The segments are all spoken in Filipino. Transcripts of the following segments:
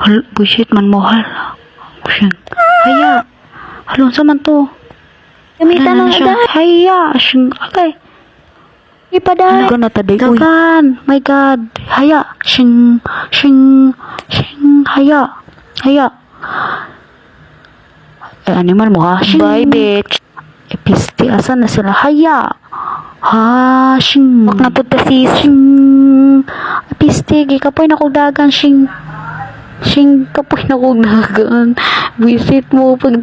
Hal, bullshit man mo, hal. Siyang, haya. Halon sa man to. Gamitan Wala ng agad. Haya, siyang, agay. Ipaday. Ano na taday, uy. Dagan, my God. Haya, siyang, siyang, siyang, haya. Haya. Eh, animal mo ha? Bye, bitch. Episte, asan na sila? Haya. Ha, sing. Wag na punta sis. Sing. Episte, kapoy na kong dagan, sing. Sing, kapoy na kong dagan. Visit mo, pag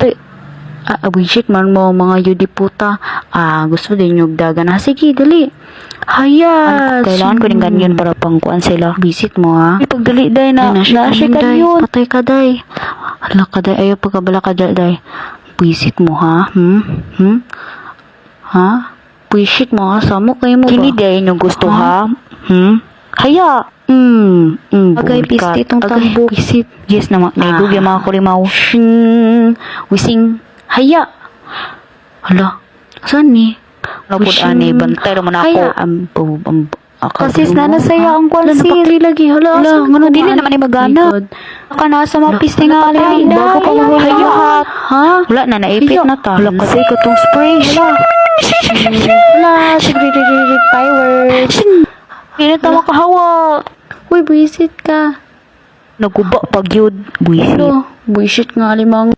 Ah, ah, visit man mo, mga yudi puta. Ah, gusto din yung dagan. Ah, sige, dali. Haya. Kailangan ko din ganyan para pangkuan sila. Visit mo, ha? Pagdali day na. Ay, kanin, day. kanyon. Patay ka, day. Hala ka, day. Ayaw pagkabala ka, day, day. Visit mo, ha? Hmm? Hmm? Ha? Visit mo, ha? Samo kayo mo ba? Kini day yung gusto ha. Hmm? Haya. Hmm. Hmm. Agay, piste itong tambok. Visit. Yes naman. Ah. Naigog yung mga kurimaw. Shing. Wising. Haya. Hala. Saan ni? Wishing. ani, bantay naman ako. Haya. Am, um, um, ako. Kasi na nasaya ang kwan, sis. napakli lagi. Hala. Hala, ngano, dili naman ni magana. My God. Ka na sa mga piste nga hala, ali. bago pa Haya. lahat. Ha? Wala na, naipit na ta. Hala, kasi ko tong spray. Hala. Hala. Sigrid fireworks. Uy, buisit ka. Naguba pag yun. Buisit. Hala. Buisit nga limang.